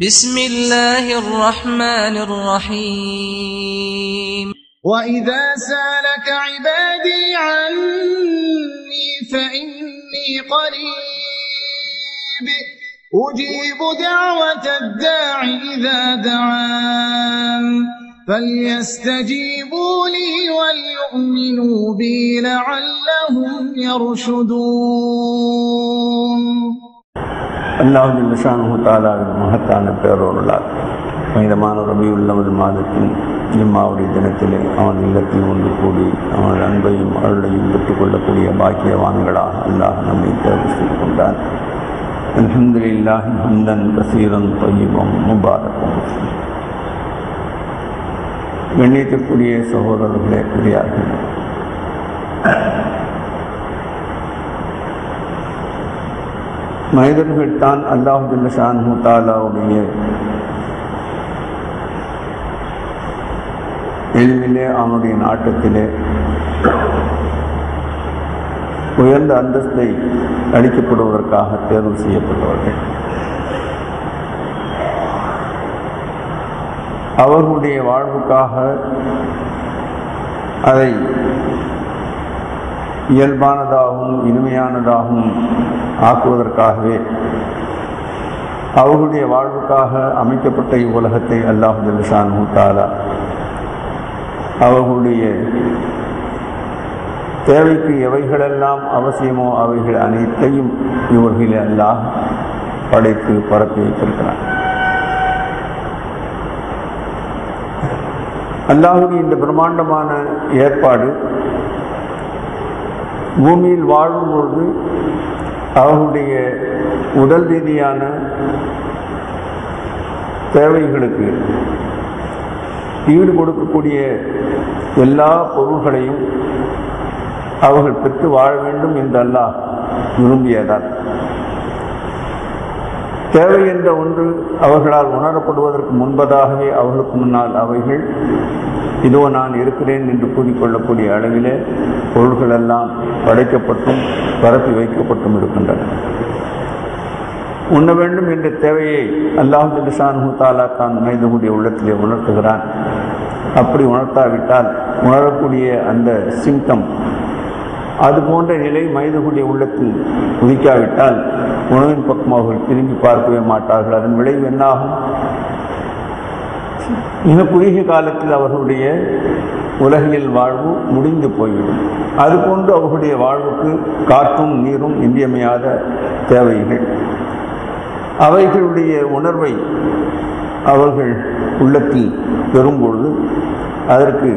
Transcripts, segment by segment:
بسم الله الرحمن الرحيم. وإذا سألك عبادي عني فإني قريب. أجيب دعوة الداع إذا دعان. فليستجيبوا لي وليؤمنوا بي لعلهم يرشدون. அல்லாஹ் நிஷானு தாலாவின் மகத்தான பேரோருளால் புனிதமான ரபியுள்ளவல் மாதத்தின் ஜிம்மாவுடைய தினத்திலே அவன் இல்லத்தில் ஒன்று கூடி அவன் அன்பையும் அருளையும் பெற்றுக்கொள்ளக்கூடிய பாக்கியவான்களாக அல்லாஹ் நம்மை தேர்வு செய்து கொண்டார் அல்ஹம்துலில்லாஹி ஹம்தன் கசீரன் தொய்யபம் முபாரகம் கண்ணியத்துக்குரிய சகோதரர்களே பெரியார்கள். மனிதர்கள் தான் அல்லாஹு ஷான்ஹு தாலாவுடைய எளிவிலே அவனுடைய நாட்டத்திலே உயர்ந்த அந்தஸ்தை அளிக்கப்படுவதற்காக தேர்வு செய்யப்பட்டவர்கள். அவர்களுடைய வாழ்வுக்காக அதை இயல்பானதாகவும் இனிமையானதாகவும் ஆக்குவதற்காகவே அவர்களுடைய வாழ்வுக்காக அமைக்கப்பட்ட இவ்வுலகத்தை அல்லாஹு ஜல்ஷான் தாலா அவர்களுடைய தேவைக்கு எவைகளெல்லாம் அவசியமோ அவைகள் அனைத்தையும் இவர்களை அல்லாஹ் படைத்து பரப்பி வைத்திருக்கிறார் அல்லாஹுடைய இந்த பிரம்மாண்டமான ஏற்பாடு பூமியில் வாழும் பொழுது அவர்களுடைய உடல் ரீதியான தேவைகளுக்கு ஈடு கொடுக்கக்கூடிய எல்லா பொருள்களையும் அவர்கள் பெற்று வாழ வேண்டும் என்று அல்லாஹ் விரும்பியதால். தேவை என்ற ஒன்று அவர்களால் உணரப்படுவதற்கு முன்பதாகவே அவர்களுக்கு முன்னால் அவைகள் இதோ நான் இருக்கிறேன் என்று கூறிக்கொள்ளக்கூடிய அளவிலே பொருள்கள் எல்லாம் படைக்கப்பட்டும் பரப்பி வைக்கப்பட்டும் இருக்கின்றன. உண்ண வேண்டும் என்ற தேவையை அல்லாஹு ஜிசானு தாலா தான் மனிதனுடைய உள்ளத்திலே உணர்த்துகிறான். அப்படி உணர்த்தாவிட்டால் உணரக்கூடிய அந்த சிம்டம் அது போன்ற நிலை மனிதனுடைய உள்ளத்தில் உதிக்காவிட்டால் உணவின் பக்கமாக திரும்பி பார்க்கவே மாட்டார்கள். அதன் விளைவு என்னாகும்? மிக குறுகிய காலத்தில் அவர்களுடைய உலகில் வாழ்வு முடிந்து போய்விடும். அதுபோன்று அவர்களுடைய வாழ்வுக்கு காற்றும் நீரும் இன்றியமையாத தேவைகள் அவைகளுடைய உணர்வை அவர்கள் உள்ளத்தில் பெறும்பொழுது அதற்கு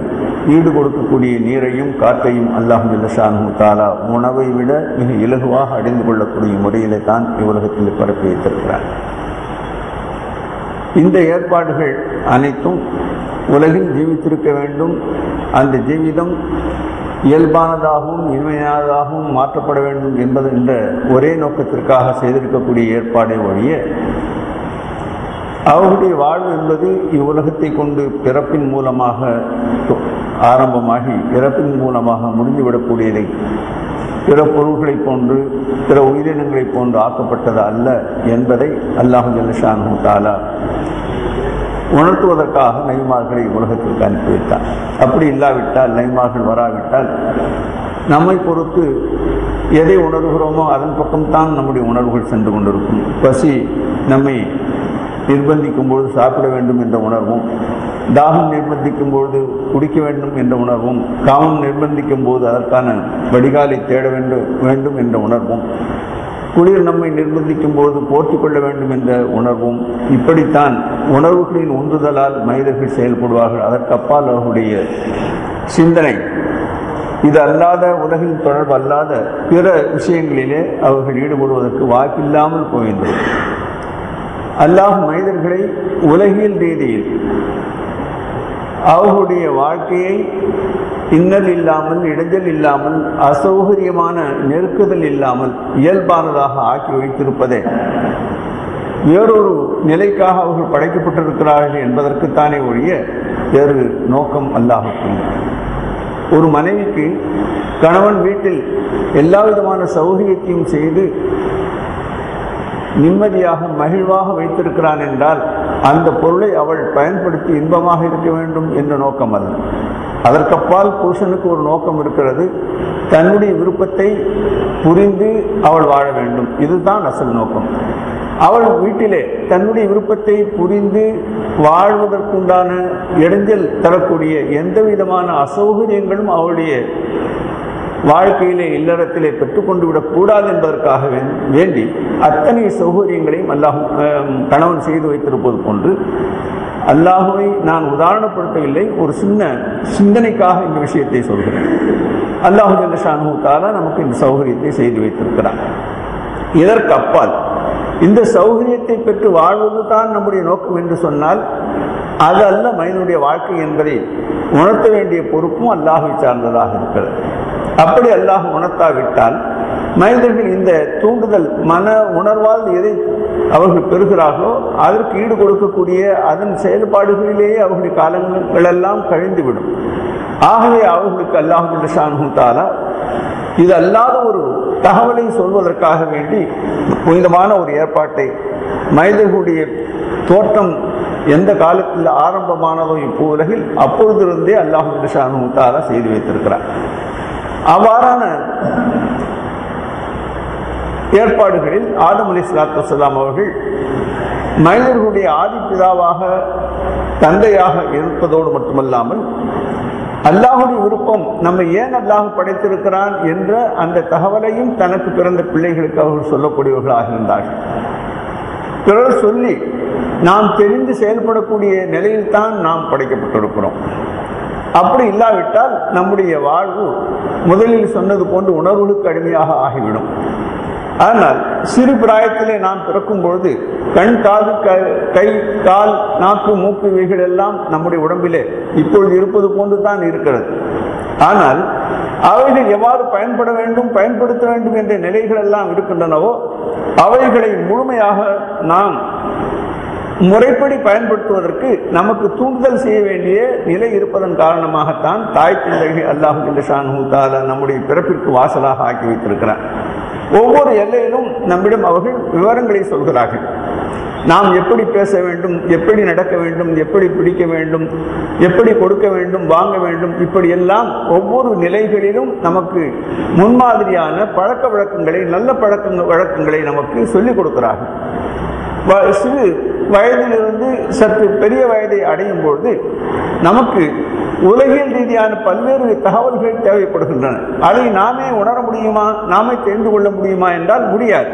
ஈடு கொடுக்கக்கூடிய நீரையும் காற்றையும் அல்லாஹு ஜல்லஷானு தாலா உணவை விட மிக இலகுவாக அடைந்து கொள்ளக்கூடிய முறையிலே தான் இவ்வுலகத்தில் பரப்பி வைத்திருக்கிறார். இந்த ஏற்பாடுகள் அனைத்தும் உலகில் ஜீவித்திருக்க வேண்டும். அந்த ஜீவிதம் இயல்பானதாகவும் இனிமையானதாகவும் மாற்றப்பட வேண்டும் என்பது இந்த ஒரே நோக்கத்திற்காக செய்திருக்கக்கூடிய ஏற்பாடே ஒழிய அவர்களுடைய வாழ்வு என்பது இவ்வுலகத்தை கொண்டு பிறப்பின் மூலமாக ஆரம்பமாகி பிறப்பின் மூலமாக முடிந்துவிடக்கூடியதை பிற பொருள்களைப் போன்று பிற உயிரினங்களைப் போன்று ஆக்கப்பட்டது அல்ல என்பதை அல்லாஹு ஜல்லஷானு தாலா உணர்த்துவதற்காக நைமார்களை உலகத்திற்கு அனுப்பி வைத்தார் அப்படி இல்லாவிட்டால் நைமார்கள் வராவிட்டால் நம்மை பொறுத்து எதை உணர்கிறோமோ அதன் பக்கம்தான் நம்முடைய உணர்வுகள் சென்று கொண்டிருக்கும். பசி நம்மை நிர்பந்திக்கும் பொழுது சாப்பிட வேண்டும் என்ற உணர்வும் தாகம் நிர்பந்திக்கும் பொழுது குடிக்க வேண்டும் என்ற உணர்வும் காமம் நிர்பந்திக்கும் போது அதற்கான வடிகாலை தேட வேண்டும் வேண்டும் என்ற உணர்வும் குளிர் நம்மை நிர்பந்திக்கும் போது போற்றிக் கொள்ள வேண்டும் என்ற உணர்வும் இப்படித்தான் உணர்வுகளின் உந்துதலால் மனிதர்கள் செயல்படுவார்கள். அதற்கப்பால் அவர்களுடைய சிந்தனை இது அல்லாத உலகின் தொடர்பு அல்லாத பிற விஷயங்களிலே அவர்கள் ஈடுபடுவதற்கு வாய்ப்பில்லாமல் போகின்றது அல்லாஹ் மனிதர்களை உலகியல் ரீதியில் அவர்களுடைய வாழ்க்கையை இன்னல் இல்லாமல் இடைஞ்சல் இல்லாமல் அசௌகரியமான நெருக்குதல் இல்லாமல் இயல்பானதாக ஆக்கி வைத்திருப்பதே. வேறொரு நிலைக்காக அவர்கள் படைக்கப்பட்டிருக்கிறார்கள் என்பதற்குத்தானே ஒழிய வேறு நோக்கம் அல்லாஹுக்கும். ஒரு மனைவிக்கு கணவன் வீட்டில் எல்லா விதமான சௌகரியத்தையும் செய்து நிம்மதியாக மகிழ்வாக வைத்திருக்கிறான் என்றால் அந்த பொருளை அவள் பயன்படுத்தி இன்பமாக இருக்க வேண்டும் என்ற நோக்கம் அல்ல அதற்கப்பால் புருஷனுக்கு ஒரு நோக்கம் இருக்கிறது. தன்னுடைய விருப்பத்தை புரிந்து அவள் வாழ வேண்டும். இதுதான் அசல் நோக்கம். அவள் வீட்டிலே தன்னுடைய விருப்பத்தை புரிந்து வாழ்வதற்குண்டான இடைஞ்சல் தரக்கூடிய எந்த விதமான அசௌகரியங்களும் அவளுடைய வாழ்க்கையிலே இல்லறத்திலே பெற்றுக்கொண்டு விடக்கூடாது என்பதற்காக வேண்டி அத்தனை சௌகரியங்களையும் அல்லாஹ் கணவன் செய்து வைத்திருப்பது போன்று அல்லாஹுவை நான் உதாரணப்படுத்தவில்லை ஒரு சின்ன சிந்தனைக்காக இந்த விஷயத்தை சொல்கிறேன். அல்லாஹு ஜல்லஷானு தாலா நமக்கு இந்த சௌகரியத்தை செய்து வைத்திருக்கிறான். இதற்கு அப்பால் இந்த சௌகரியத்தை பெற்று வாழ்வது தான் நம்முடைய நோக்கம் என்று சொன்னால் அது அல்ல மனிதனுடைய வாழ்க்கை என்பதை உணர்த்த வேண்டிய பொறுப்பும் அல்லாஹை சார்ந்ததாக இருக்கிறது. அப்படி அல்லாஹ் உணர்த்தாவிட்டால் மனிதர்கள் இந்த தூண்டுதல் மன உணர்வால் எதை அவர்கள் பெறுகிறார்களோ அதற்கு ஈடு கொடுக்கக்கூடிய அதன் செயல்பாடுகளிலேயே அவர்களுடைய காலங்களெல்லாம் கழிந்துவிடும். ஆகவே அவர்களுக்கு அல்லாஹு ஷானு தாலா இது அல்லாத ஒரு தகவலை சொல்வதற்காக வேண்டி புனிதமான ஒரு ஏற்பாட்டை மனிதர்களுடைய தோற்றம் எந்த காலத்தில் ஆரம்பமானதோ இப்போ உலகில் அப்பொழுதிருந்தே அல்லாஹு ஷானு தாலா செய்து வைத்திருக்கிறார். அவ்வாறான ஏற்பாடுகளில் ஆதம் அலி சலாத்து வசலாம் அவர்கள் மனிதர்களுடைய ஆதிப்பிதாவாக தந்தையாக இருப்பதோடு மட்டுமல்லாமல் அல்லாஹுடைய விருப்பம் நம்ம ஏன் அல்லாஹ் படைத்திருக்கிறான் என்ற அந்த தகவலையும் தனக்கு பிறந்த பிள்ளைகளுக்கு அவர்கள் சொல்லக்கூடியவர்களாக இருந்தார்கள். பிறர் சொல்லி நாம் தெரிந்து செயல்படக்கூடிய நிலையில்தான் நாம் படைக்கப்பட்டிருக்கிறோம். அப்படி இல்லாவிட்டால் நம்முடைய வாழ்வு முதலில் சொன்னது போன்று உணர்வுகளுக்கு அடிமையாக ஆகிவிடும். ஆனால் சிறு பிராயத்திலே நாம் பிறக்கும் பொழுது கண் காது க- கை கால் நாக்கு மூக்கு இவைகள் எல்லாம் நம்முடைய உடம்பிலே இப்பொழுது இருப்பது போன்று தான் இருக்கிறது. ஆனால் அவைகள் எவ்வாறு பயன்பட வேண்டும் பயன்படுத்த வேண்டும் என்ற நிலைகள் எல்லாம் இருக்கின்றனவோ அவைகளை முழுமையாக நாம் முறைப்படி பயன்படுத்துவதற்கு நமக்கு தூண்டுதல் செய்ய வேண்டிய நிலை இருப்பதன் காரணமாகத்தான் தாய் தந்தை அல்லாஹு ஷானு நம்முடைய பிறப்பிற்கு வாசலாக ஆக்கி வைத்திருக்கிறார். ஒவ்வொரு எல்லையிலும் நம்மிடம் அவர்கள் விவரங்களை சொல்கிறார்கள். நாம் எப்படி பேச வேண்டும் எப்படி நடக்க வேண்டும் எப்படி பிடிக்க வேண்டும் எப்படி கொடுக்க வேண்டும் வாங்க வேண்டும் இப்படி எல்லாம் ஒவ்வொரு நிலைகளிலும் நமக்கு முன்மாதிரியான பழக்க வழக்கங்களை நல்ல பழக்க வழக்கங்களை நமக்கு சொல்லிக் கொடுக்கிறார்கள். சிறு வயதிலிருந்து சற்று பெரிய வயதை அடையும் பொழுது நமக்கு உலகியல் ரீதியான பல்வேறு தகவல்கள் தேவைப்படுகின்றன. அதை நாமே உணர முடியுமா? நாமே தெரிந்து கொள்ள முடியுமா என்றால் முடியாது.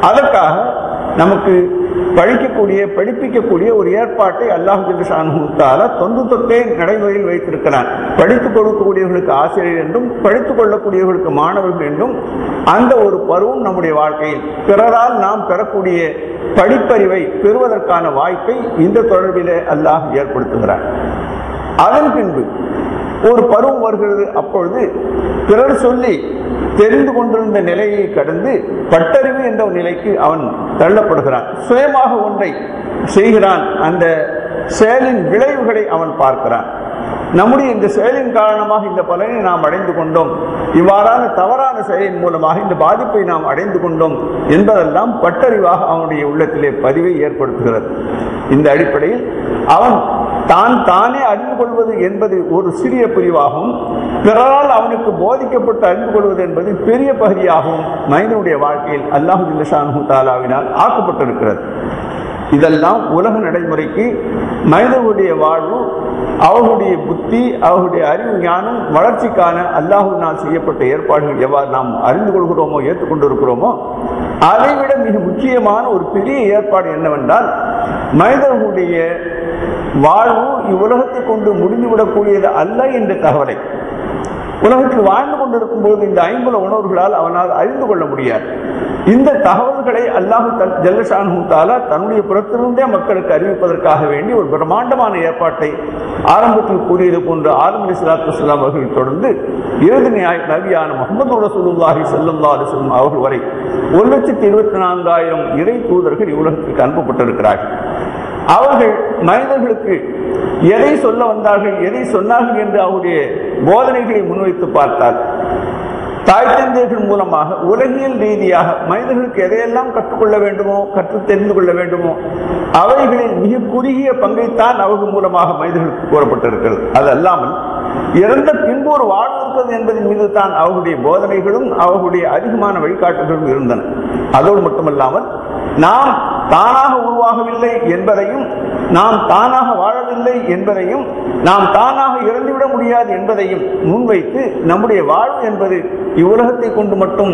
அதற்காக நமக்கு படிக்கக்கூடிய படிப்பிக்கக்கூடிய ஒரு ஏற்பாட்டை அல்லாஹு ஷானுத்தால தொன்று தொட்டே நடைமுறையில் வைத்திருக்கிறான். படித்துக் கொடுக்கக்கூடியவர்களுக்கு ஆசிரியர் என்றும் படித்துக் கொள்ளக்கூடியவர்களுக்கு மாணவர்கள் என்றும் அந்த ஒரு பருவம் நம்முடைய வாழ்க்கையில். பிறரால் நாம் பெறக்கூடிய படிப்பறிவை பெறுவதற்கான வாய்ப்பை இந்த தொடர்பிலே அல்லாஹ் ஏற்படுத்துகிறார் அதன் பின்பு ஒரு பருவம் வருகிறது. அப்பொழுது பிறர் சொல்லி தெரிந்து கொண்டிருந்த நிலையை கடந்து பட்டறிவு என்ற ஒரு நிலைக்கு அவன் தள்ளப்படுகிறான். சுயமாக ஒன்றை செய்கிறான். அந்த செயலின் விளைவுகளை அவன் பார்க்கிறான். நம்முடைய இந்த செயலின் காரணமாக இந்த பலனை நாம் அடைந்து கொண்டோம். இவ்வாறான தவறான செயலின் மூலமாக இந்த பாதிப்பை நாம் அடைந்து கொண்டோம் என்பதெல்லாம் பட்டறிவாக அவனுடைய உள்ளத்திலே பதிவை ஏற்படுத்துகிறது. இந்த அடிப்படையில் அவன் தான் தானே அறிந்து கொள்வது என்பது ஒரு சிறிய பிரிவாகவும் பிறரால் அவனுக்கு போதிக்கப்பட்டு அறிந்து கொள்வது என்பது பெரிய பகுதியாகவும் மனிதனுடைய வாழ்க்கையில் அல்லாஹு ஜில்லஷானு தாலாவினால் ஆக்கப்பட்டிருக்கிறது. இதெல்லாம் உலக நடைமுறைக்கு மனிதனுடைய வாழ்வு அவர்களுடைய புத்தி அவர்களுடைய அறிவு ஞானம் வளர்ச்சிக்கான அல்லாஹுனால் செய்யப்பட்ட ஏற்பாடுகள் எவ்வாறு நாம் அறிந்து கொள்கிறோமோ ஏற்றுக்கொண்டிருக்கிறோமோ அதைவிட மிக முக்கியமான ஒரு பெரிய ஏற்பாடு என்னவென்றால் மனிதர்களுடைய வாழ்வு இவ்வுலகத்தை கொண்டு முடிந்துவிடக்கூடியது அல்ல என்ற தகவலை உலகத்தில் வாழ்ந்து கொண்டிருக்கும் போது இந்த ஐம்புல உணர்வுகளால் அவனால் அறிந்து கொள்ள முடியாது. இந்த தகவல்களை அல்லாஹு ஜல்லஷானு தன்னுடைய புறத்திலிருந்தே மக்களுக்கு அறிவிப்பதற்காக வேண்டி ஒரு பிரம்மாண்டமான ஏற்பாட்டை ஆரம்பத்தில் கூறியது போன்று ஆதம் அலி சலாத்து அவர்கள் தொடர்ந்து இறுதி நியாய நவியான முகமது ரசூலுல்லாஹி ஸல்லல்லாஹு அலைஹி அவர்கள் வரை ஒரு லட்சத்தி இருபத்தி நான்காயிரம் இறை தூதர்கள் இவ்வுலகத்திற்கு அனுப்பப்பட்டிருக்கிறார்கள். அவர்கள் மனிதர்களுக்கு எதை சொல்ல வந்தார்கள் எதை சொன்னார்கள் என்று அவருடைய போதனைகளை முன்வைத்து பார்த்தார். தாய் தந்தைகள் மூலமாக உலகியல் ரீதியாக மனிதர்களுக்கு எதையெல்லாம் கற்றுக்கொள்ள வேண்டுமோ கற்று தெரிந்து கொள்ள வேண்டுமோ அவைகளில் மிக குறுகிய பங்கைத்தான் அவர்கள் மூலமாக மனிதர்களுக்கு கூறப்பட்டிருக்கிறது. அது அல்லாமல் இறந்த பின்பு ஒரு வாழ்வு இருக்கிறது என்பதன் மீது தான் அவர்களுடைய போதனைகளும் அவர்களுடைய அதிகமான வழிகாட்டுகளும் இருந்தன. அதோடு மட்டுமல்லாமல் நாம் தானாக உருவாகவில்லை என்பதையும் நாம் தானாக வாழவில்லை என்பதையும் நாம் தானாக இறந்துவிட முடியாது என்பதையும் முன்வைத்து நம்முடைய வாழ்வு என்பது இவ்வுலகத்தை கொண்டு மட்டும்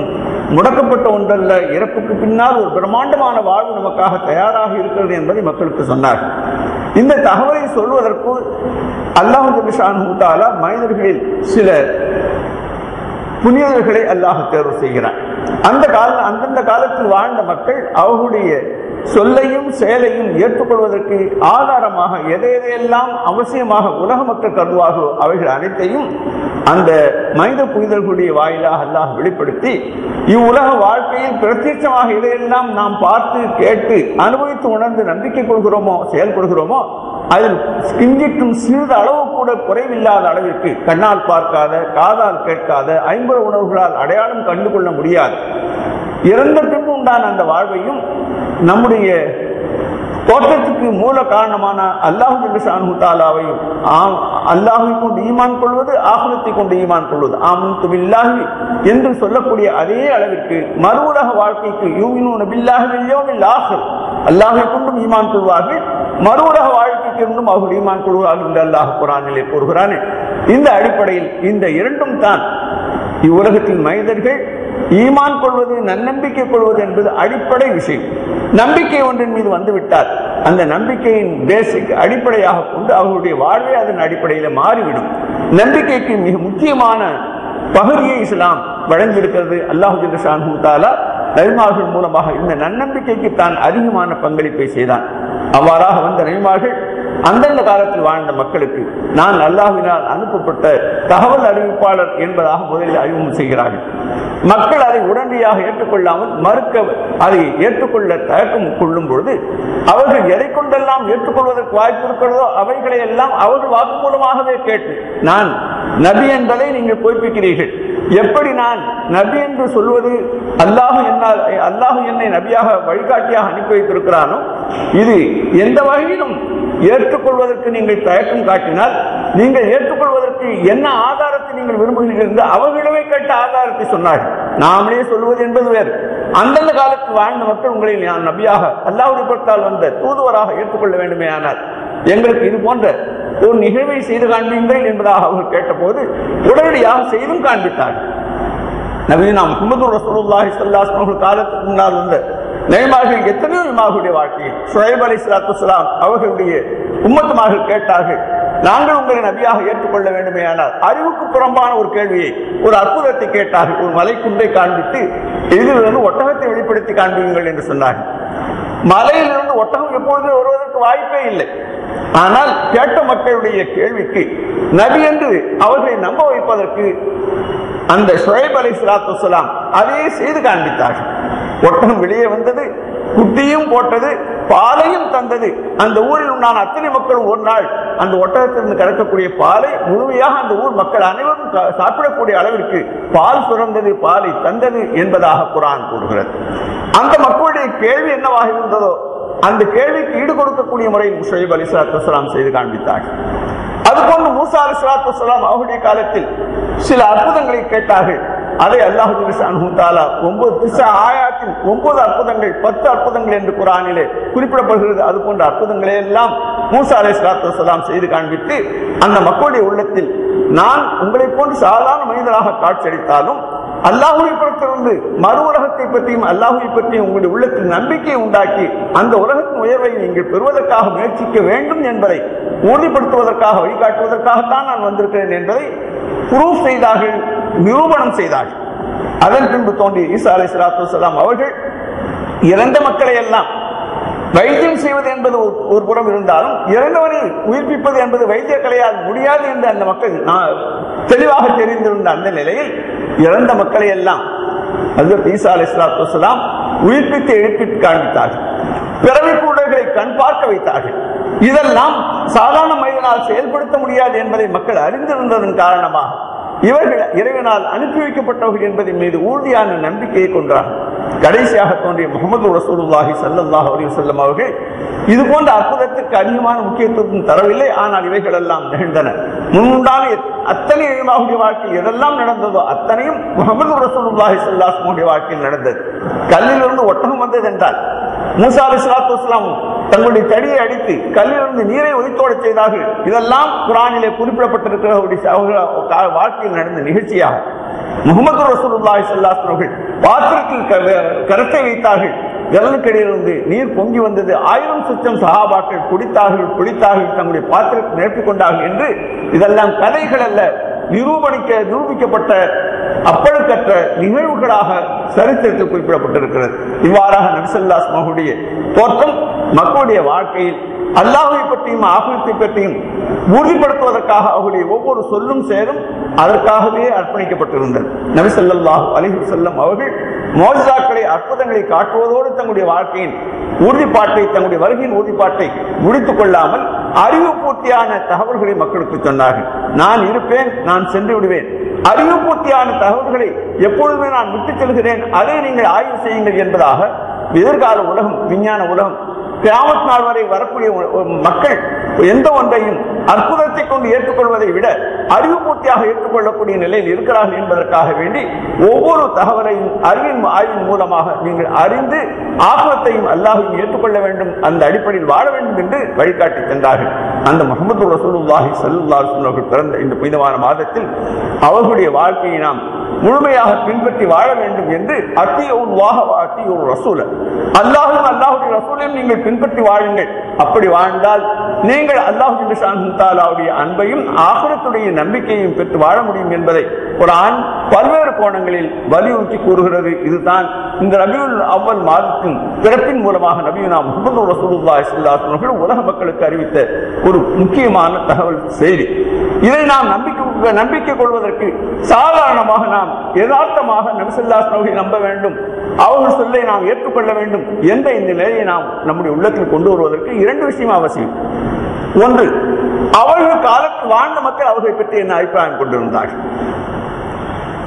முடக்கப்பட்ட ஒன்றல்ல இறப்புக்கு பின்னால் ஒரு பிரம்மாண்டமான வாழ்வு நமக்காக தயாராக இருக்கிறது என்பதை மக்களுக்கு சொன்னார். இந்த தகவலை சொல்வதற்கு அல்லாஹு மனிதர்களில் சில புனிதர்களை அல்லாஹ் தேர்வு செய்கிறார். அந்த கால அந்தந்த காலத்தில் வாழ்ந்த மக்கள் அவர்களுடைய சொல்லையும் செயலையும் ஏற்றுக்கொள்வதற்கு ஆதாரமாக எதை எதையெல்லாம் அவசியமாக உலக மக்கள் கருதுவார்களோ அவைகள் அனைத்தையும் அந்த மனித புரிதல்களுடைய வாயிலாக அல்லாஹ் வெளிப்படுத்தி இவ்வுலக வாழ்க்கையில் பிரத்யட்சமாக இதையெல்லாம் நாம் பார்த்து கேட்டு அனுபவித்து உணர்ந்து நம்பிக்கை கொள்கிறோமோ செயல்படுகிறோமோ அதில் கிஞ்சிக்கும் சிறிது அளவு கூட குறைவில்லாத அளவிற்கு கண்ணால் பார்க்காத காதால் கேட்காத ஐம்பது உணர்வுகளால் அடையாளம் கண்டு கொள்ள முடியாது. இறந்த பின்பு உண்டான அந்த வாழ்வையும் நம்முடைய தோற்றத்துக்கு மூல காரணமான அல்லாஹு தாலாவையும் அல்லாஹை கொண்டு ஈமான் கொள்வது ஆகுலத்தை கொண்டு ஈமான் கொள்வது. ஆமன் பில்லாஹி என்று சொல்லக்கூடிய அதே அளவிற்கு மறு உலக வாழ்க்கைக்கு யூமினூன பில்லாஹில் ஆகும் அல்லாஹை கொண்டும் ஈமான் கொள்வார்கள் மறு உலக வாழ்க்கைக்கு இருந்தும் அவர்கள் ஈமான் கொள்வார்கள் என்று அல்லாஹ் குரானிலே கூறுகிறானே. இந்த அடிப்படையில் இந்த இரண்டும் தான் இவ்வுலகத்தில் மனிதர்கள் ஈமான் கொள்வது நன்னம்பிக்கை கொள்வது என்பது அடிப்படை விஷயம். நம்பிக்கை ஒன்றின் மீது வந்துவிட்டால் அந்த நம்பிக்கையின் பேசிக் அடிப்படையாக கொண்டு அவர்களுடைய வாழ்வே அதன் அடிப்படையில் மாறிவிடும். நம்பிக்கைக்கு மிக முக்கியமான பகுதியை இஸ்லாம் வழங்கியிருக்கிறது. அல்லாஹு ஷான்ஹூ நபிமார்கள் மூலமாக இந்த நன்னம்பிக்கைக்கு தான் அதிகமான பங்களிப்பை செய்தான். அவ்வாறாக வந்த நபிமார்கள் அந்தந்த காலத்தில் வாழ்ந்த மக்களுக்கு நான் அல்லாஹினால் அனுப்பப்பட்ட தகவல் அறிவிப்பாளர் என்பதாக முதலில் அறிமுகம் செய்கிறார்கள். மக்கள் அதை உடனடியாக ஏற்றுக்கொள்ளாமல் மறுக்க அதை ஏற்றுக்கொள்ள தயக்கம் கொள்ளும் பொழுது அவர்கள் எதை கொண்டெல்லாம் ஏற்றுக்கொள்வதற்கு வாய்ப்பு இருக்கிறதோ அவைகளை எல்லாம் அவர்கள் வாக்கு மூலமாகவே கேட்டு நான் நபி என்பதை நீங்கள் பொய்ப்பிக்கிறீர்கள். எப்படி நான் நபி என்று சொல்வது அல்லாஹு என்னால் அல்லாஹு என்னை நபியாக வழிகாட்டியாக அனுப்பி வைத்திருக்கிறானோ இது எந்த வகையிலும் ஏற்றுக்கொள்வதற்கு நீங்கள் தயக்கம் காட்டினால் நீங்கள் ஏற்றுக்கொள்வதற்கு என்ன ஆதாரத்தை நீங்கள் விரும்புகிறீர்கள் என்று அவர்களிடமே கேட்ட ஆதாரத்தை சொன்னார்கள். நாமளே சொல்வது என்பது வேறு. அந்தந்த காலத்தில் வாழ்ந்த மக்கள் உங்களை நான் நபியாக அல்லாவுடைய பொருத்தால் வந்த தூதுவராக ஏற்றுக்கொள்ள வேண்டுமே ஆனால் எங்களுக்கு இது போன்ற ஒரு நிகழ்வை செய்து காண்பீங்கள் என்பதாக அவர்கள் கேட்டபோது உடனடியாக செய்தும் காண்பித்தார்கள். நவீன நாம் முகமது ரசூலுல்லாஹி சல்லாஸ் அவர்கள் காலத்துக்கு முன்னால் வந்த நெய்மார்கள் எத்தனையோ இமாவுடைய வாழ்க்கையில் சுஹைப் அலி சலாத்து அவர்களுடைய உம்மத்துமார்கள் கேட்டார்கள். நாங்கள் உங்களை நபியாக ஏற்றுக்கொள்ள வேண்டுமே ஆனால் அறிவுக்கு புறம்பான ஒரு கேள்வியை ஒரு அற்புதத்தை கேட்டார்கள். ஒரு மலைக்குண்டை காண்பித்து இதிலிருந்து ஒட்டகத்தை வெளிப்படுத்தி காண்பீங்கள் என்று சொன்னார்கள். மலையிலிருந்து ஒட்டகம் எப்பொழுது வருவதற்கு வாய்ப்பே இல்லை. ஆனால் கேட்ட மக்களுடைய கேள்விக்கு நபி என்று அவர்களை நம்ப வைப்பதற்கு அந்த சுழைப் அலை சலாத்து அதே செய்து காண்பித்தார்கள். ஒட்டகம் வெளியே வந்தது குட்டியும் போட்டது பாலையும் தந்தது. அந்த ஊரில் உண்டான அத்தனை மக்களும் ஒரு நாள் அந்த ஒட்டகத்திலிருந்து கிடைக்கக்கூடிய பாலை முழுமையாக அந்த ஊர் மக்கள் அனைவரும் சாப்பிடக்கூடிய அளவிற்கு பால் சுரந்தது பாலை தந்தது என்பதாக குரான் கூறுகிறது. அந்த மக்களுடைய கேள்வி என்னவாக இருந்ததோ அந்த கேள்விக்கு ஈடு கொடுக்கக்கூடிய முறையில் முஷைப் அலி செய்து காண்பித்தார்கள். அதுபோன்று மூசா அலி சலாத்து அவருடைய காலத்தில் சில அற்புதங்களை கேட்டார்கள். அதை அல்லாஹு ஒன்பது திசா ஆயாத்தின் ஒன்பது அற்புதங்கள் பத்து அற்புதங்கள் என்று குரானிலே குறிப்பிடப்படுகிறது. அது போன்ற அற்புதங்களை எல்லாம் மூசா அலை செய்து காண்பித்து அந்த மக்களுடைய உள்ளத்தில் நான் உங்களை போன்று சாதாரண மனிதராக காட்சியளித்தாலும் அல்லாஹுவை பொறுத்திருந்து மறு உலகத்தை பற்றியும் அல்லாஹுவை பற்றியும் உங்களுடைய உள்ளத்தில் நம்பிக்கையை உண்டாக்கி அந்த உலகத்தின் உயர்வை நீங்கள் பெறுவதற்காக முயற்சிக்க வேண்டும் என்பதை உறுதிப்படுத்துவதற்காக வழிகாட்டுவதற்காகத்தான் நான் வந்திருக்கிறேன் என்பதை ப்ரூவ் செய்தார்கள் நிரூபணம் செய்தார்கள் அதன் பின்பு தோன்றிய ஈசா அலை சலாத்து அவர்கள் இறந்த மக்களை எல்லாம் வைத்தியம் செய்வது என்பது ஒரு புறம் இருந்தாலும் இறந்தவனை உயிர்ப்பிப்பது என்பது வைத்திய கலையால் முடியாது என்று அந்த மக்கள் தெளிவாக தெரிந்திருந்த அந்த நிலையில் இறந்த மக்களை எல்லாம் அது ஈசா அலி இஸ்லாத்து உயிர்ப்பித்து எழுப்பிட்டு காண்பித்தார்கள். பிறவி கூடல்களை கண் பார்க்க வைத்தார்கள். இதெல்லாம் சாதாரண மனிதனால் செயல்படுத்த முடியாது என்பதை மக்கள் அறிந்திருந்ததன் காரணமாக இவர்கள் இறைவனால் அனுப்பி வைக்கப்பட்டவர்கள் என்பதின் மீது ஊழியான நம்பிக்கையை கொண்டார்கள். கடைசியாக தோன்றிய முகமது ரசூலுல்லாஹி சல்லாஹ் அலி சொல்லம் அவர்கள் இது போன்ற அற்புதத்திற்கு அதிகமான முக்கியத்துவம் தரவில்லை ஆனால் இவைகள் எல்லாம் நிகழ்ந்தன முன்னுண்டான அத்தனை இமாவுடைய வாழ்க்கையில் எதெல்லாம் நடந்ததோ அத்தனையும் முகமது ரசூலுல்லாஹி சல்லாஹ் வாழ்க்கையில் நடந்தது. கல்லிலிருந்து ஒட்டகம் வந்தது என்றால் மூசா அலி சலாத்து தங்களுடைய தடியை அடித்து கல்லிலிருந்து நீரை ஒழித்தோடச் செய்தார்கள். இதெல்லாம் குரானிலே குறிப்பிடப்பட்டிருக்கிற வாழ்க்கையில் நடந்த நிகழ்ச்சியாக முகமது ரசூலுல்லாஹி ஸல்லல்லாஹு அவர்கள் பாத்திரத்தில் க- கரத்தை வைத்தார்கள். விரலுக்கடியிலிருந்து நீர் பொங்கி வந்தது. ஆயிரம் சுத்தம் சகாபாக்கள் குடித்தார்கள் குடித்தார்கள் தங்களுடைய பாத்திரத்தை நிரப்பிக் கொண்டார்கள் என்று இதெல்லாம் கதைகள் அல்ல. நிரூபணிக்க நிரூபிக்கப்பட்ட அப்பழுக்கற்ற நிகழ்வுகளாக சரித்திரத்தில் குறிப்பிடப்பட்டிருக்கிறது. இவ்வாறாக நபிசல்லாஸ் மகுடைய தோற்றம் மக்களுடைய வாழ்க்கையில் அல்லாஹை பற்றியும் ஆகுலத்தை பற்றியும் உறுதிப்படுத்துவதற்காக அவருடைய ஒவ்வொரு சொல்லும் சேரும் அதற்காகவே அர்ப்பணிக்கப்பட்டிருந்தது. நபிசல்லாஹ் அலிஹு செல்லம் அவர்கள் மோஜாக்களை அற்புதங்களை காட்டுவதோடு தங்களுடைய வாழ்க்கையின் உறுதிப்பாட்டை தங்களுடைய வருகையின் உறுதிப்பாட்டை முடித்துக் கொள்ளாமல் அறிவு பூர்த்தியான தகவல்களை மக்களுக்கு சொன்னார்கள். நான் இருப்பேன் நான் சென்று விடுவேன். அறிவுபூர்த்தியான தகவல்களை எப்பொழுதுமே நான் விட்டுச் செல்கிறேன். அதை நீங்கள் ஆய்வு செய்யுங்கள் என்பதாக எதிர்கால உலகம் விஞ்ஞான உலகம் கிராமத்து நாள் வரை வரக்கூடிய மக்கள் எந்த ஒன்றையும் அற்புதத்தை கொண்டு ஏற்றுக்கொள்வதை விட அறிவுபூர்த்தியாக ஏற்றுக்கொள்ளக்கூடிய நிலையில் இருக்கிறார்கள் என்பதற்காக வேண்டி ஒவ்வொரு தகவலையும் அறிவின் ஆய்வின் மூலமாக நீங்கள் அறிந்து ஆபத்தையும் அல்லாஹையும் ஏற்றுக்கொள்ள வேண்டும். அந்த அடிப்படையில் வாழ வேண்டும் என்று வழிகாட்டி சென்றார்கள். அந்த முகமது ரசூலுல்லாஹி ஸல்லல்லாஹு அவர்கள் பிறந்த இந்த புனிதமான மாதத்தில் அவர்களுடைய வாழ்க்கையை நாம் முழுமையாக பின்பற்றி வாழ வேண்டும் என்று அத்தியூர் வாக ஒரு ரசூல. அல்லாஹும் அல்லாஹுடைய ரசூலையும் நீங்கள் பின்பற்றி வாழுங்கள். அப்படி வாழ்ந்தால் நீங்கள் அல்லாஹு தாலாவுடைய அன்பையும் ஆகரத்துடைய நம்பிக்கையும் பெற்று வாழ முடியும் என்பதை ஒரு ஆண் பல்வேறு கோணங்களில் வலியுறுத்தி கூறுகிறது. இதுதான் இந்த ரபியுல் அவ்வல் மாதத்தின் பிறப்பின் மூலமாக நபியுனா முகமது ரசூலுல்லா ஸல்லல்லாஹு உலக மக்களுக்கு அறிவித்த ஒரு முக்கியமான தகவல் செய்தி. இதை நாம் நம்பிக்கை நம்பிக்கை கொள்வதற்கு சாதாரணமாக நாம் யதார்த்தமாக நபிசல்லாஸ் நோகை நம்ப வேண்டும். அவர்கள் சொல்லை நாம் ஏற்றுக்கொள்ள வேண்டும் என்ற இந்த நிலையை நாம் நம்முடைய உள்ளத்தில் கொண்டு வருவதற்கு இரண்டு விஷயம் அவசியம். ஒன்று அவர்கள் காலத்தில் வாழ்ந்த மக்கள் அவர்களை பற்றி என்ன அபிப்பிராயம் கொண்டிருந்தார்கள்?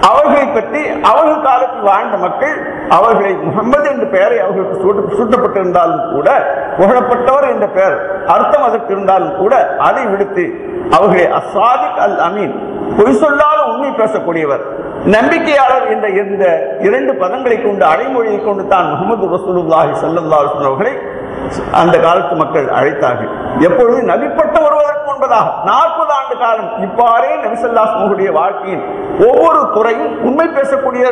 அவர்களை பற்றி அவர்கள் காலத்தில் வாழ்ந்த மக்கள் அவர்களை முகமது என்ற பெயரை அவர்களுக்கு சூட்ட- சூட்டப்பட்டிருந்தாலும் கூட புகழப்பட்டவர் என்ற பெயர் அர்த்தம் அதற்கு இருந்தாலும் கூட அதை விடுத்து அவர்களை அசாதிக் அல் அமீன் பொய் சொல்லாத உண்மை பேசக்கூடியவர் நம்பிக்கையாளர் என்ற இந்த இரண்டு பதங்களை கொண்டு அடைமொழியை கொண்டு தான் முகமது ரசூலுல்லாஹி ஸல்லல்லாஹு அவர்களை அந்த காலத்து மக்கள் அழைத்தார்கள். எப்பொழுது நபிப்பட்ட ஒருவர் என்பதாக நாற்பது ஆண்டு காலம் இவ்வாறே நபிசல்லாஸ் மோகுடைய வாழ்க்கையின் ஒவ்வொரு துறையும் உண்மை பேசக்கூடிய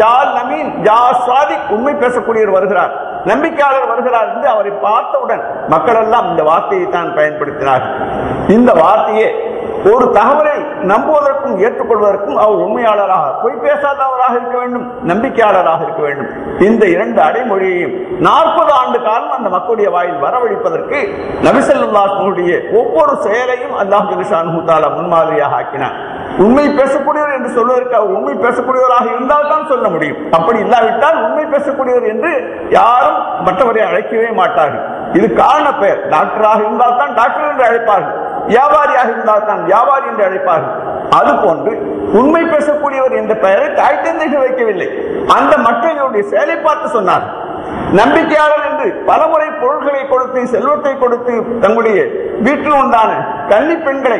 ஜால் நமீன் ஜா சாதிக் உண்மை பேசக்கூடியவர் வருகிறார். நம்பிக்கையாளர் வருகிறார் என்று அவரை பார்த்தவுடன் மக்கள் எல்லாம் இந்த வார்த்தையை தான் பயன்படுத்தினார் இந்த வார்த்தையே ஒரு தகவலை நம்புவதற்கும் ஏற்றுக்கொள்வதற்கும் அவர் உண்மையாளராக பொய் பேசாதவராக இருக்க வேண்டும் நம்பிக்கையாளராக இருக்க வேண்டும். இந்த இரண்டு அடைமொழியையும் நாற்பது ஆண்டு காலம் அந்த மக்களுடைய வாயில் வரவழைப்பதற்கு நபிசல்லாசனுடைய ஒவ்வொரு செயலையும் அல்லாஹ் ஜலிஷானு முன்மாதிரியாக ஆக்கினார் உண்மை பேசக்கூடியவர் என்று சொல்வதற்கு அவர் உண்மை பேசக்கூடியவராக இருந்தால் தான் சொல்ல முடியும். அப்படி இல்லாவிட்டால் உண்மை பேசக்கூடியவர் என்று யாரும் மற்றவரை அழைக்கவே மாட்டார்கள். இது காரண பெயர் டாக்டராக இருந்தால் தான் டாக்டர் என்று அழைப்பார்கள். வியாபாரியாக இருந்தால் தான் வியாபாரி என்று அழைப்பார்கள். அது போன்று உண்மை பேசக்கூடியவர் என்ற பெயரை தாய் தந்தைகள் வைக்கவில்லை. அந்த மக்களுடைய செயலை பார்த்து சொன்னார். நம்பிக்கையாளர் என்று பலமுறை பொருள்களை கொடுத்து செல்வத்தை கொடுத்து தங்களுடைய வீட்டில் உண்டான கன்னி பெண்களை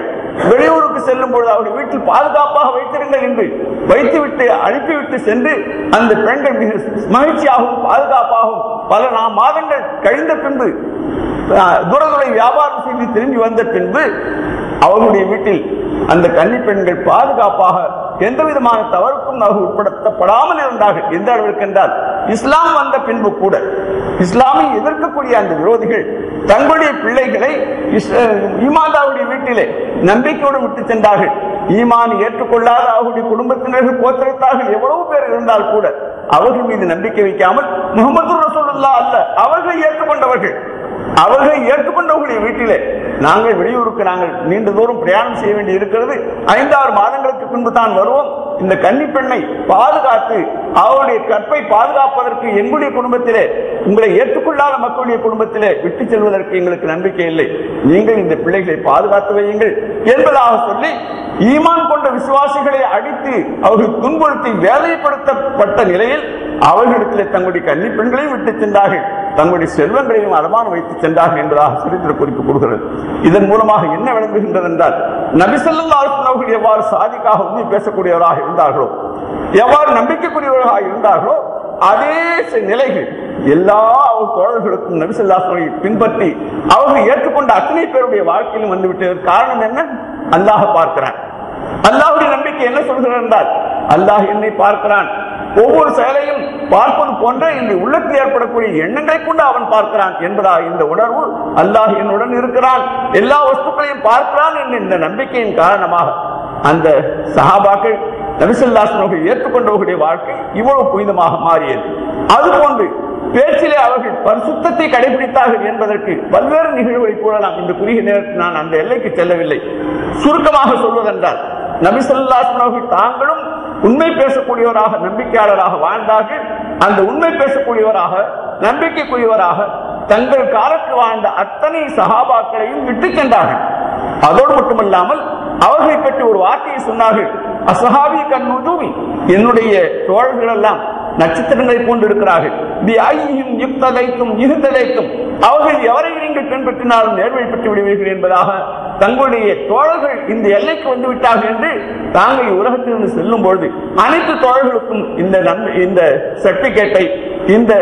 வெளியூருக்கு செல்லும் பொழுது அவர்கள் வீட்டில் பாதுகாப்பாக வைத்திருங்கள் என்று வைத்துவிட்டு அனுப்பிவிட்டு சென்று அந்த பெண்கள் மிக மகிழ்ச்சியாகவும் பாதுகாப்பாகவும் பல நாம் மாதங்கள் கழிந்த பின்பு துரதுரை வியாபாரம் செய்து திரும்பி வந்த பின்பு அவர்களுடைய வீட்டில் அந்த கன்னி பெண்கள் பாதுகாப்பாக எந்த விதமான தவறுக்கும் அவர்கள் உட்படுத்தப்படாமல் இருந்தார்கள். எந்த அளவிற்கு என்றால் இஸ்லாம் வந்த பின்பு கூட இஸ்லாமை எதிர்க்கக்கூடிய அந்த விரோதிகள் தங்களுடைய பிள்ளைகளை இஸ்- வீட்டிலே நம்பிக்கையோடு விட்டு சென்றார்கள். ஈமான் ஏற்றுக்கொள்ளாத அவருடைய குடும்பத்தினர்கள் கோத்திரத்தார்கள் எவ்வளவு பேர் இருந்தால் கூட அவர்கள் மீது நம்பிக்கை வைக்காமல் முகமது ரசூலுல்லா அல்ல அவர்களை ஏற்றுக்கொண்டவர்கள். அவர்களை ஏற்றுக்கொண்டவர்களுடைய வீட்டிலே நாங்கள் வெளியூருக்கு நாங்கள் நீண்ட தூரம் பிரயாணம் செய்ய வேண்டி இருக்கிறது. ஐந்தாறு மாதங்களுக்கு பின்பு தான் வருவோம். இந்த கன்னி பெண்ணை பாதுகாத்து அவருடைய கற்பை பாதுகாப்பதற்கு எங்களுடைய குடும்பத்திலே உங்களை ஏற்றுக்கொள்ளாத மக்களுடைய குடும்பத்திலே விட்டு செல்வதற்கு எங்களுக்கு நம்பிக்கை இல்லை. நீங்கள் இந்த பிள்ளைகளை பாதுகாத்து வையுங்கள் என்பதாக சொல்லி ஈமான் கொண்ட விசுவாசிகளை அடித்து அவர்கள் துன்புறுத்தி வேலைப்படுத்தப்பட்ட நிலையில் அவர்களிடத்தில் தங்களுடைய கன்னி பெண்களையும் விட்டு சென்றார்கள். தங்களுடைய செல்வங்களையும் அடமானம் வைத்து சென்றார்கள் என்பதாக சரித்திர குறிப்பு கொடுக்கிறது இதன் மூலமாக என்ன விளங்குகின்றது என்றால் நபிசல்லா அவர்கள் எவ்வாறு சாதிக்காக உண்மை பேசக்கூடியவராக இருந்தார்களோ எவ்வாறு நம்பிக்கைக்குரியவர்களாக இருந்தார்களோ அதே நிலைகள் எல்லா அவர் தோழர்களுக்கும் நபிசல்லாசனை பின்பற்றி அவர்கள் ஏற்றுக்கொண்ட அத்தனை பேருடைய வாழ்க்கையிலும் வந்துவிட்டது காரணம் என்ன? அல்லாஹ் பார்க்கிறான். அல்லாஹுடைய நம்பிக்கை என்ன சொல்கிறார் என்றால் அல்லாஹ் என்னை பார்க்கிறான். ஒவ்வொரு செயலையும் பார்ப்பது போன்ற இந்த உள்ளத்தில் ஏற்படக்கூடிய எண்ணங்களை கொண்டு அவன் பார்க்கிறான் என்பதா இந்த உணர்வு அல்லாஹ் என்னுடன் இருக்கிறான். எல்லா வஸ்துக்களையும் பார்க்கிறான் என்ற இந்த நம்பிக்கையின் காரணமாக அந்த சஹாபாக்கள் நபிசல்லாசன் அவர்கள் ஏற்றுக்கொண்டவர்களுடைய வாழ்க்கை இவ்வளவு புனிதமாக மாறியது. அதுபோன்று பேச்சிலே அவர்கள் பரிசுத்தத்தை கடைபிடித்தார்கள் என்பதற்கு பல்வேறு நிகழ்வுகளை கூறலாம் இந்த குறுகிய நேரத்தில் நான் அந்த எல்லைக்கு செல்லவில்லை. சுருக்கமாக சொல்வதென்றால் நபிசல்லாசன் அவர்கள் தாங்களும் உண்மை பேசக்கூடியவராக நம்பிக்கையாளராக வாழ்ந்தார்கள். அந்த உண்மை பேசக்கூடியவராக நம்பிக்கைக்குரியவராக தங்கள் காலத்து வாழ்ந்த அத்தனை சகாபாக்களையும் விட்டு சென்றார்கள் அதோடு மட்டுமல்லாமல் அவர்களை பற்றி ஒரு வார்த்தையை சொன்னார்கள். அசஹாபி கண்ணுதூமி என்னுடைய தோழர்கள் எல்லாம் நட்சத்திரங்களை போன்று இருக்கிறார்கள். யுக்ததைக்கும் இருந்ததைக்கும் அவர்கள் எவரை நீங்கள் பின்பற்றினாலும் நேர்வழி பெற்று விடுவீர்கள் என்பதாக தங்களுடைய தோழர்கள் இந்த எல்லைக்கு வந்து விட்டார்கள் என்று தாங்கள் உலகத்திலிருந்து செல்லும் பொழுது அனைத்து தோழர்களுக்கும் இந்த நன்மை இந்த சர்டிபிகேட்டை இந்த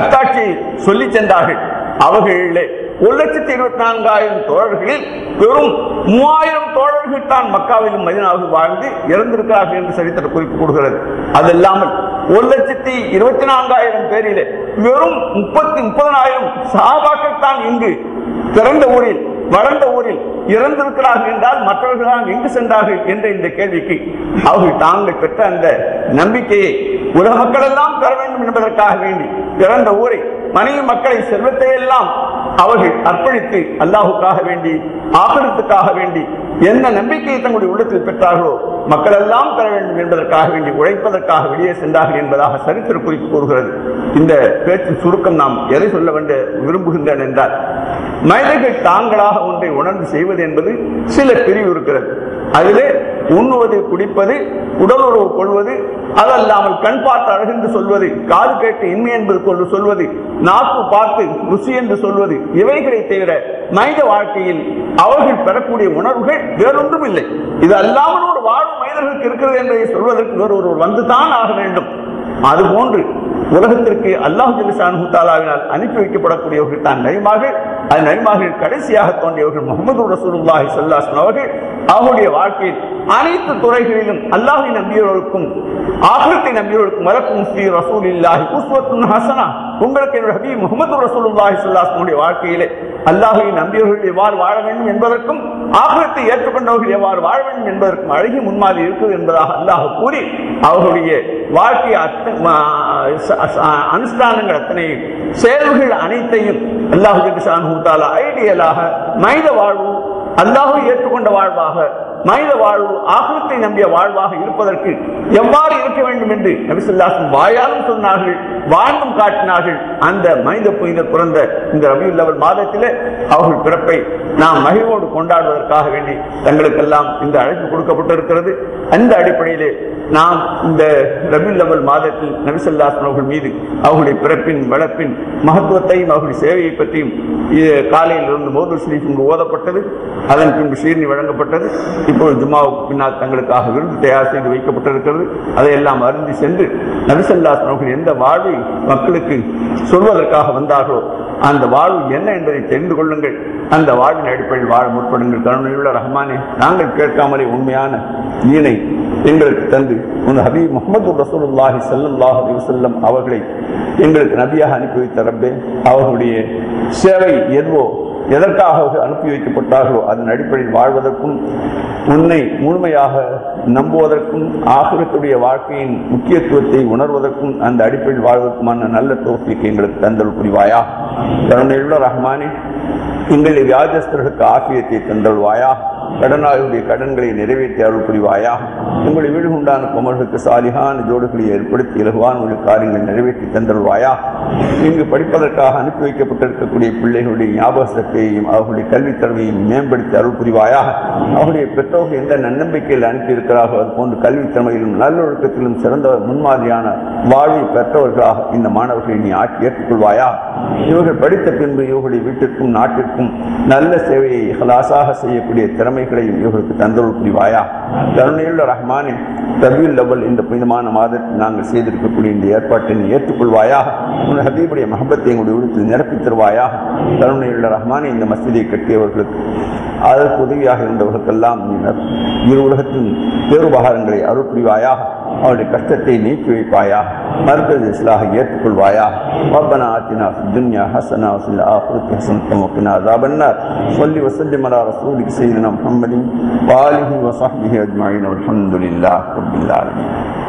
அத்தாட்சியை சொல்லி சென்றார்கள். அவர்களிலே ஒரு லட்சத்தி இருபத்தி நான்காயிரம் தோழர்களில் வெறும் மூவாயிரம் தோழர்கள் தான் மக்காவிலும் மதினாவில் வாழ்ந்து இறந்திருக்கிறார்கள் என்று சரித்திர குறிப்பு கூறுகிறது. அது இல்லாமல் ஒரு லட்சத்தி இருபத்தி நான்காயிரம் பேரிலே வெறும் முப்பத்தி முப்பதனாயிரம் சாபாக்கள் தான் இங்கு பிறந்த ஊரில் வளர்ந்த ஊரில் இறந்திருக்கிறார்கள் என்றால் மற்றவர்களால் எங்கு சென்றார்கள் என்ற இந்த கேள்விக்கு அவர்கள் தாங்கள் பெற்ற அந்த நம்பிக்கையை உலக மக்கள் எல்லாம் பெற வேண்டும் என்பதற்காக வேண்டி பிறந்த ஊரை மனைவி மக்களை செல்வத்தை எல்லாம் அவர்கள் அர்ப்பணித்து அல்லாஹுக்காக வேண்டி ஆகரத்துக்காக வேண்டி என்ன நம்பிக்கையை தங்களுடைய உள்ளத்தில் பெற்றார்களோ மக்கள் எல்லாம் பெற வேண்டும் என்பதற்காக வேண்டி உழைப்பதற்காக வெளியே சென்றார்கள் என்பதாக சரித்திர குறிப்பு கூறுகிறது. இந்த பேச்சின் சுருக்கம் நாம் எதை சொல்ல வேண்ட விரும்புகின்றேன் என்றால் மனிதர்கள் தாங்களாக ஒன்றை உணர்ந்து செய்வது என்பது சில பிரிவு இருக்கிறது. அதிலே உண்ணுவது குடிப்பது உடல் உறவு கொள்வது அதல்லாமல் கண் பார்த்து அழகென்று சொல்வது காது கேட்டு இன்மை என்பது கொண்டு சொல்வது நாக்கு பார்த்து ருசி என்று சொல்வது இவைகளை தவிர மனித வாழ்க்கையில் அவர்கள் பெறக்கூடிய உணர்வுகள் வேறொன்றும் இல்லை. இது அல்லாமல் ஒரு வாழும் மனிதர்களுக்கு இருக்கிறது என்பதை சொல்வதற்கு வேறு ஒருவர் வந்துதான் ஆக வேண்டும். அதுபோன்று உலகத்திற்கு அல்லாஹ் தாலாவினால் அனுப்பி வைக்கப்படக்கூடியவர்கள் தான் நயமாக அதன் நபிமார்கள் கடைசியாக தோன்றியவர்கள் முகமது ரசூலுல்லாஹி ஸல்லல்லாஹு அவர்கள். அவருடைய வாழ்க்கையில் அனைத்து துறைகளிலும் அல்லாஹை நம்பியவர்களுக்கும் ஆகத்தை நம்பியவர்களுக்கும் வரக்கும் ஸ்ரீ ரசூலில்லாஹி உஸ்வத்துன் ஹசனா. உங்களுக்கு என்னுடைய ஹபீப் முகமது ரசூலுல்லாஹி ஸல்லல்லாஹு வாழ்க்கையிலே அல்லாஹை நம்பியவர்கள் எவ்வாறு வாழ வேண்டும் என்பதற்கும் ஆகத்தை ஏற்றுக்கொண்டவர்கள் எவ்வாறு வாழ வேண்டும் என்பதற்கும் அழகிய முன்மாதிரி இருக்குது என்பதாக அல்லாஹ் கூறி அவர்களுடைய வாழ்க்கை அனுஷ்டானங்கள் அத்தனையும் செயல்கள் அனைத்தையும் அல்லாஹு ஐடியலாக மனித வாழ்வு அல்லாஹை ஏற்றுக்கொண்ட வாழ்வாக மனித வாழ்வு ஆகத்தை நம்பிய வாழ்வாக இருப்பதற்கு எவ்வாறு இருக்க வேண்டும் என்று நபிசுல்லாசன் வாயாலும் சொன்னார்கள் வாழ்ந்தும் காட்டினார்கள். அந்த மனித புனித பிறந்த இந்த ரபியுல்லவல் மாதத்திலே அவர்கள் பிறப்பை நாம் மகிழ்வோடு கொண்டாடுவதற்காக வேண்டி தங்களுக்கெல்லாம் இந்த அழைப்பு கொடுக்கப்பட்டிருக்கிறது. அந்த அடிப்படையிலே நாம் இந்த ரபியுல்லவல் மாதத்தில் நபிசல்லாசன் அவர்கள் மீது அவர்களுடைய பிறப்பின் வளர்ப்பின் மகத்துவத்தையும் அவர்களுடைய சேவையை பற்றியும் இ- காலையில் இருந்து மோதல் ஷரீஃப் இங்கு ஓதப்பட்டது. அதன் பின்பு ஷீர்னி வழங்கப்பட்டது. இப்பொழுது ஜுமாவுக்கு பின்னால் தங்களுக்காக விருந்து தயார் செய்து வைக்கப்பட்டிருக்கிறது. அதையெல்லாம் அருந்தி சென்று நபிசல்லாசன் அவர்கள் எந்த வாழ்வை மக்களுக்கு சொல்வதற்காக வந்தார்களோ அந்த வாழ்வு என்ன என்பதை தெரிந்து கொள்ளுங்கள். அந்த வாழ்வின் அடிப்படையில் வாழ முற்படுங்கள். கருணையுள்ள ரஹ்மானே நாங்கள் கேட்காமலே உண்மையான ஈனை எங்களுக்கு தந்து உன் ஹபீப் முகமது ரசூலுல்லாஹி ஸல்லல்லாஹு அலைஹி வஸல்லம் அவர்களை எங்களுக்கு நபியாக அனுப்பி வைத்த ரப்பே அவர்களுடைய சேவை எதுவோ எதற்காக அனுப்பி வைக்கப்பட்டார்களோ அதன் அடிப்படையில் வாழ்வதற்கும் உன்னை முழுமையாக நம்புவதற்கும் ஆகிரத்துடைய வாழ்க்கையின் முக்கியத்துவத்தை உணர்வதற்கும் அந்த அடிப்படையில் வாழ்வதற்குமான நல்ல தோப்பிக்கு எங்களுக்கு தந்தல் புரிவாயா கருணையுள்ள ரஹ்மானே எங்களை வியாஜஸ்தர்களுக்கு ஆசிரியத்தை தந்தல்வாயா கடனாளியுடைய கடன்களை நிறைவேற்றி அருள் புரிவாயா உங்களை வீடு உண்டான குமர்களுக்கு சாலிகான ஜோடுகளை ஏற்படுத்தி இலகுவான ஒரு காரியங்களை நிறைவேற்றி தந்தருவாயா இங்கு படிப்பதற்காக அனுப்பி வைக்கப்பட்டிருக்கக்கூடிய பிள்ளைகளுடைய ஞாபக சக்தியையும் அவர்களுடைய கல்வித் திறமையும் மேம்படுத்தி அருள் புரிவாயா அவருடைய பெற்றோர்கள் எந்த நன்னம்பிக்கையில் அனுப்பியிருக்கிறார்கள் அது போன்று கல்வித் திறமையிலும் நல்லொழுக்கத்திலும் சிறந்த முன்மாதிரியான வாழ்வை பெற்றவர்களாக இந்த மாணவர்களை நீ ஆட்சி ஏற்றுக்கொள்வாயா? இவர்கள் படித்த பின்பு இவர்களுடைய வீட்டிற்கும் நாட்டிற்கும் நல்ல சேவையை ஹலாசாக செய்யக்கூடிய திறமைகளையும் இவர்களுக்கு தந்தருள் புரிவாயா? கருணையுள்ள ரஹ்மானின் தபியுல் லவல் இந்த புனிதமான மாதத்தில் நாங்கள் செய்திருக்கக்கூடிய இந்த ஏற்பாட்டை நீ ஏற்றுக்கொள்வாயா? உன் ஹபீபுடைய மகபத்தை எங்களுடைய விடுத்து நிரப்பி தருவாயா? கருணையுள்ள ரஹ்மானே இந்த மஸ்ஜிதை கட்டியவர்களுக்கு அதற்கு உதவியாக இருந்தவர்களுக்கெல்லாம் நீ இரு உலகத்தின் பேருபகாரங்களை அருள் اور کثرتی نہیں چوئی پایا مرکز اصلاحیت کھلوایا۔ ربنا آتنا فی دنیا حسنا وفی الآخرت حسنت وقنا عذاب النار۔ صلی وسلم على رسول سیدنا محمد وآلہ وصحبہ اجمعین والحمدللہ رب العالمین۔